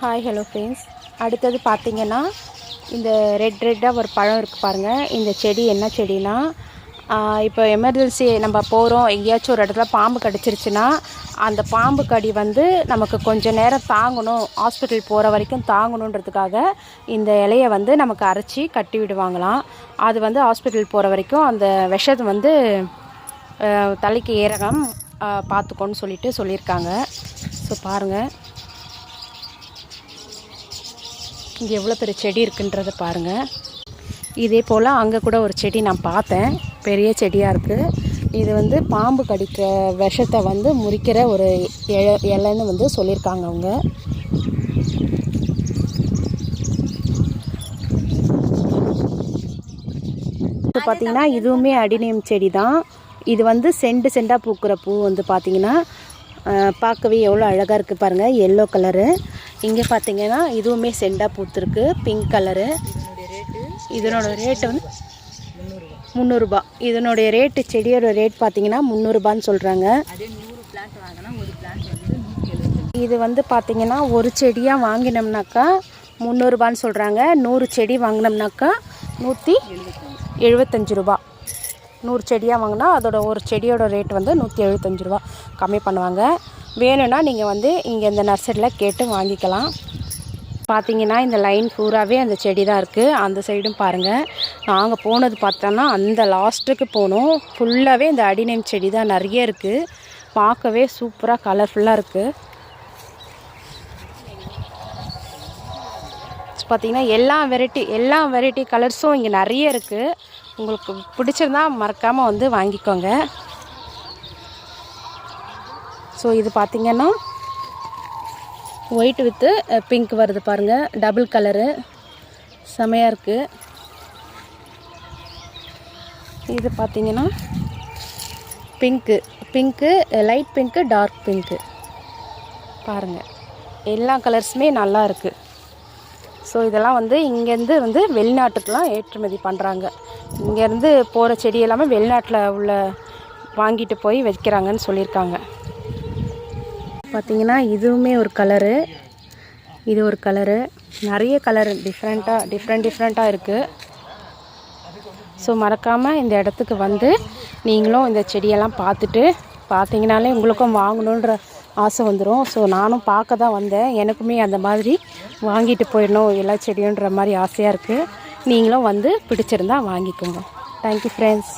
Hi hello friends அடுத்தது பார்த்தீங்கன்னா இந்த ரெட் ரெட்டாக ஒரு பழம் இருக்குது பாருங்கள் இந்த செடி என்ன செடினா இப்போ எமர்ஜென்சி நம்ம போகிறோம் எங்கேயாச்சும் ஒரு இடத்துல பாம்பு கடிச்சிருச்சுன்னா அந்த பாம்பு கடி வந்து நமக்கு கொஞ்சம் நேரம் தாங்கணும். ஹாஸ்பிட்டல் போகிற வரைக்கும் தாங்கணுன்றதுக்காக இந்த இலையை வந்து நமக்கு அரைச்சி கட்டி விடுவாங்களாம். அது வந்து ஹாஸ்பிட்டல் போகிற வரைக்கும் அந்த விஷத்தை வந்து தலைக்கு ஏறகம் பார்த்துக்கோன்னு சொல்லிட்டு சொல்லியிருக்காங்க. ஸோ பாருங்கள் இங்கே எவ்வளோ பெரிய செடி இருக்குன்றதை பாருங்கள் இதே போல் அங்கே கூட ஒரு செடி நான் பார்த்தேன். பெரிய செடியாக இருக்குது இது வந்து பாம்பு கடிக்கிற விஷத்தை வந்து முறிக்கிற ஒரு இலை இலைன்னு வந்து சொல்லியிருக்காங்க அவங்க. இப்போ பார்த்தீங்கன்னா இதுவுமே அடினியம் செடி தான் இது வந்து செண்டு செண்டாக பூக்கிற பூ வந்து பார்த்தீங்கன்னா பார்க்கவே எவ்வளோ அழகாக இருக்குது பாருங்கள் எல்லோ கலரு இங்கே பார்த்தீங்கன்னா இதுவுமே செண்டாக பூத்துருக்கு. பிங்க் கலரு இதனோட ரேட்டு வந்து முந்நூறுரூபா இதனுடைய ரேட்டு செடியோட ரேட் பார்த்தீங்கன்னா முந்நூறுபான்னு சொல்கிறாங்க இது வந்து பார்த்தீங்கன்னா ஒரு செடியாக வாங்கினோம்னாக்கா முந்நூறுபான்னு சொல்கிறாங்க நூறு செடி வாங்கினோம்னாக்கா நூற்றி எழுபத்தஞ்சு ரூபா. நூறு செடியாக வாங்கினா அதோட ஒரு செடியோட ரேட் வந்து நூற்றி எழுபத்தஞ்சு ரூபா. கம்மி பண்ணுவாங்க. வேணும்னா நீங்கள் வந்து இங்கே இந்த நர்சரியில் கேட்டு வாங்கிக்கலாம். பார்த்தீங்கன்னா இந்த லைன் பூராவே அந்த செடி தான் இருக்குது அந்த சைடும் பாருங்கள் நாங்கள் போனது பார்த்தோன்னா அந்த லாஸ்ட்டுக்கு போனோம். ஃபுல்லாகவே இந்த அடிநேம் செடி தான் நிறைய இருக்குது பார்க்கவே சூப்பராக கலர்ஃபுல்லாக இருக்குது பார்த்தீங்கன்னா எல்லா வெரைட்டி எல்லா வெரைட்டி கலர்ஸும் இங்கே நிறைய இருக்குது உங்களுக்கு பிடிச்சிருந்தா மறக்காமல் வந்து வாங்கிக்கோங்க. ஸோ இது பார்த்திங்கன்னா ஒயிட் வித்து பிங்க் வருது பாருங்கள் டபுள் கலரு செமையாக இருக்குது இது பார்த்திங்கன்னா pink pink light pink dark pink பாருங்கள் எல்லா கலர்ஸுமே நல்லா இருக்குது ஸோ இதெல்லாம் வந்து இங்கேருந்து வந்து வெளிநாட்டுக்கெலாம் ஏற்றுமதி பண்ணுறாங்க இங்கேருந்து போகிற செடி எல்லாமே வெளிநாட்டில் உள்ள வாங்கிட்டு போய் வைக்கிறாங்கன்னு சொல்லியிருக்காங்க. பார்த்தீங்கன்னா இதுவுமே ஒரு கலரு. இது ஒரு கலரு. நிறைய கலர். டிஃப்ரெண்ட்டாக டிஃப்ரெண்ட் டிஃப்ரெண்ட்டாக இருக்குது ஸோ மறக்காமல் இந்த இடத்துக்கு வந்து நீங்களும் இந்த செடியெல்லாம் பார்த்துட்டு பார்த்தீங்கனாலே உங்களுக்கும் வாங்கணுன்ற ஆசை வந்துடும் ஸோ நானும் பார்க்க தான் வந்தேன். எனக்குமே அந்த மாதிரி வாங்கிட்டு போயிடணும் எல்லா செடியுன்ற மாதிரி ஆசையாக இருக்குது நீங்களும் வந்து பிடிச்சிருந்தா வாங்கிக்கோங்க. Thank you friends